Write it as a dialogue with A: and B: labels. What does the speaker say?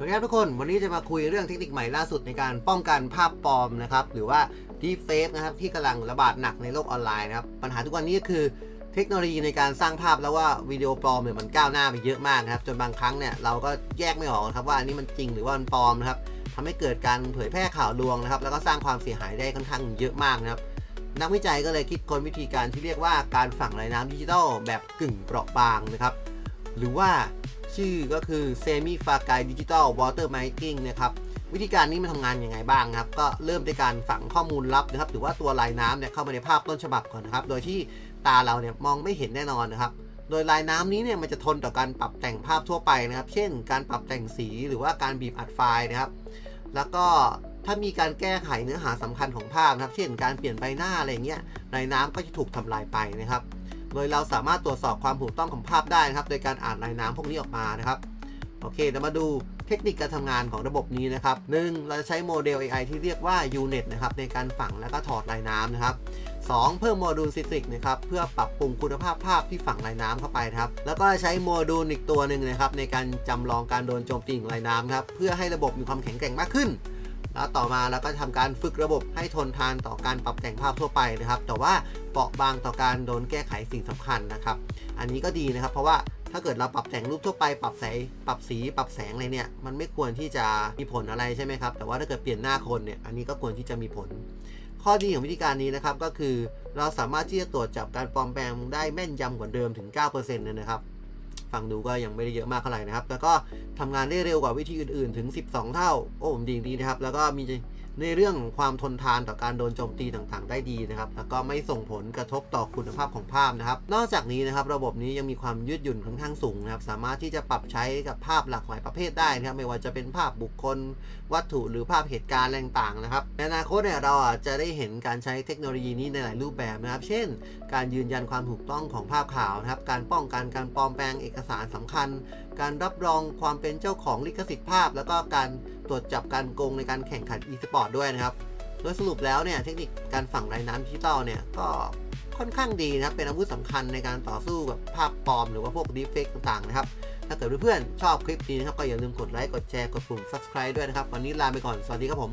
A: สวัสดีครับทุกคน วันนี้จะมาคุยเรื่องเทคนิคใหม่ล่าสุดในการป้องกันภาพปลอมนะครับ หรือว่า deepfake นะครับที่กำลังระบาดหนักในโลกออนไลน์นะครับ ปัญหาทุกวันนี้ก็คือเทคโนโลยีในการสร้างภาพแล้วว่าวิดีโอปลอมเนี่ยมันก้าวหน้าไปเยอะมากนะครับ จนบางครั้งเนี่ยเราก็แยกไม่ออกครับว่าอันนี้มันจริงหรือว่ามันปลอมนะครับทำให้เกิดการเผยแพร่ข่าวลวงนะครับ แล้วก็สร้างความเสียหายได้ค่อนข้างเยอะมากนะครับนักวิจัยก็เลยคิดค้นวิธีการที่เรียกว่าการฝังลายน้ำดิจิทัลแบบกึ่งเปราะบางนะครับ หรือว่า ชื่อก็คือ Semi f a g i Digital Water Marking นะครับวิธีการนี้มันทำงานยังไงบ้างครับ ก็เริ่มด้วยการฝังข้อมูลลับนะครับ หรือว่าตัวลายน้ำเนี่ยเข้ามาในภาพต้นฉบับก่อนนะครับ โดยที่ตาเราเนี่ยมองไม่เห็นแน่นอนนะครับ โดยลายน้ำนี้เนี่ยมันจะทนต่อการปรับแต่งภาพทั่วไปนะครับ เช่น การปรับแต่งสีหรือว่าการบีบอัดไฟล์นะครับ แล้วก็ถ้ามีการแก้ไขเนื้อหาสำคัญของภาพนะครับ เช่น การเปลี่ยนใบหน้าอะไรเงี้ยลายน้ำก็จะถูกทำลายไปนะครับ โดยเราสามารถตรวจสอบความถูกต้องของภาพได้นะครับ โดยการอ่านลายน้ำพวกนี้ออกมานะครับ โอเคเดี๋ยวมาดูเทคนิคการทำงานของระบบนี้นะครับ 1. เราจะใช้โมเดล AI ที่เรียกว่า UNet นะครับในการฝังแล้วก็ถอดลายน้ำนะครับ 2. เพิ่มโมดูล Citrix นะครับเพื่อปรับปรุงคุณภาพภาพที่ฝังลายน้ำเข้าไปครับ แล้วก็ใช้โมดูลอีกตัวหนึ่งนะครับในการจำลองการโดนโจมตีของลายน้ำครับเพื่อให้ระบบมีความแข็งแกร่งมากขึ้น แล้วต่อมาเราก็ทำการฝึกระบบให้ทนทานต่อการปรับแต่งภาพทั่วไปนะครับ แต่ว่าเปราะบางต่อการโดนแก้ไขสิ่งสำคัญนะครับ อันนี้ก็ดีนะครับ เพราะว่าถ้าเกิดเราปรับแต่งรูปทั่วไปปรับแสงปรับสี ปรับแสงอะไรเนี่ย มันไม่ควรที่จะมีผลอะไรใช่ไหมครับ แต่ว่าถ้าเกิดเปลี่ยนหน้าคนเนี่ย อันนี้ก็ควรที่จะมีผล ข้อดีของวิธีการนี้นะครับ ก็คือเราสามารถที่จะตรวจจับการปลอมแปลงได้แม่นยำกว่าเดิมถึง 9%เลยนะครับ ฟังดูก็ยังไม่ได้เยอะมากเท่าไหร่นะครับ แล้วก็ทำงานได้เร็วกว่าวิธีอื่นๆ ถึง 12 เท่า โอ้ดีดีนะครับ แล้วก็มีในเรื่องของความทนทานต่อการโดนโจมตีต่างๆ ได้ดีนะครับ แล้วก็ไม่ส่งผลกระทบต่อคุณภาพของภาพนะครับ นอกจากนี้นะครับ ระบบนี้ยังมีความยืดหยุ่นค่อนข้างสูงนะครับ สามารถที่จะปรับใช้กับภาพหลากหลายประเภทได้นะครับ ไม่ว่าจะเป็นภาพบุคคล วัตถุหรือภาพเหตุการณ์ต่างๆนะครับ ในอนาคตเนี่ยเราอาจจะได้เห็นการใช้เทคโนโลยีนี้ในหลายรูปแบบนะครับ เช่น การยืนยันความถูกต้องของภาพข่าวนะครับ การป้องกันการปลอมแปลงเอกสารสำคัญ การรับรองความเป็นเจ้าของลิขสิทธิ์ภาพ แล้วก็การตรวจจับการโกงในการแข่งขัน e-sport ด้วยนะครับ โดยสรุปแล้วเนี่ยเทคนิคการฝังลายน้ำดิจิตอลเนี่ยก็ค่อนข้างดีนะครับ เป็นอาวุธสำคัญในการต่อสู้กับภาพปลอมหรือว่าพวก deepfake ต่างๆนะครับ ถ้าเกิดเพื่อนๆชอบคลิปนี้นะครับก็อย่าลืมกดไลค์ กดแชร์ กดปุ่ม subscribe ด้วยนะครับ วันนี้ลาไปก่อน สวัสดีครับผม